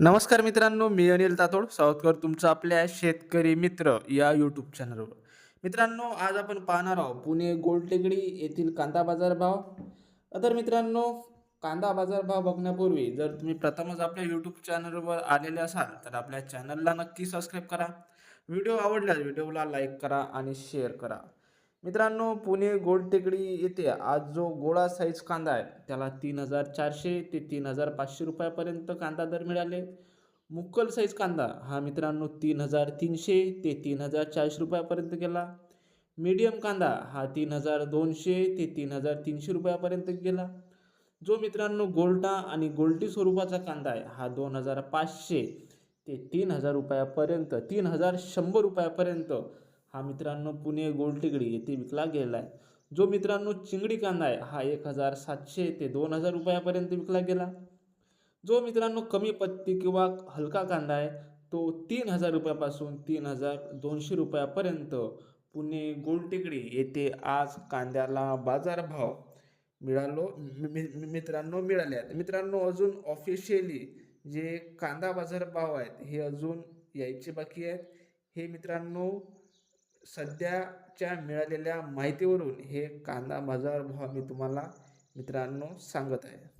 नमस्कार मित्रांनो मी अनिल तातोड सावतकर तुमचं आपल्या शेतकरी मित्र या यूट्यूब चॅनलवर मित्रांनो आज आपण पाहणार आहोत पुणे गोलटेकडी येथील कांदा बाजार भाव. तर मित्रांनो कांदा बाजार भाव बघण्यापूर्वी जर तुम्ही प्रथमच आपल्या यूट्यूब चॅनलवर आलेले असाल तर आपल्या चॅनलला नक्की सबस्क्राईब करा. व्हिडिओ आवडल्यास व्हिडिओला लाईक करा आणि शेअर करा. मित्रांनो पुणे गोलटेकडी येथे आज जो गोळा साईज कांदा आहे त्याला तीन हजार चारशे ते तीन हजार पाचशे रुपयापर्यंत कांदा दर मिळाले. मुक्कल साईज कांदा हा मित्रांनो तीन हजार तीनशे ते तीन हजार चारशे रुपयापर्यंत गेला. मीडियम कांदा हा तीन हजार दोनशे ते तीन हजार तीनशे रुपयापर्यंत गेला. जो मित्रांनो गोल्टा आणि गोल्टी स्वरूपाचा कांदा आहे हा दोन हजार पाचशे ते तीन हजार रुपयापर्यंत तीन हजार शंभर रुपयापर्यंत हा मित्रांनो पुणे गोलटेकडी येथे विकला गेला आहे. जो मित्रांनो चिंगडी कांदा आहे हा एक हजार सातशे ते दोन हजार रुपयापर्यंत विकला गेला. जो मित्रांनो कमी पत्ती किंवा हलका कांदा आहे तो तीन हजार रुपयापासून तीन हजार दोनशे रुपयापर्यंत पुणे गोलटेकडी येथे आज कांद्याला बाजारभाव मिळालो मि- मि- मित्रांनो मिळाले आहेत. मित्रांनो अजून ऑफिशियली जे कांदा बाजार भाव आहेत हे अजून यायचे बाकी आहेत. हे मित्रांनो सध्याच्या मिळालेल्या माहितीवरून हे कांदा बाजार भाव मी तुम्हाला मित्रांनो सांगत आहे.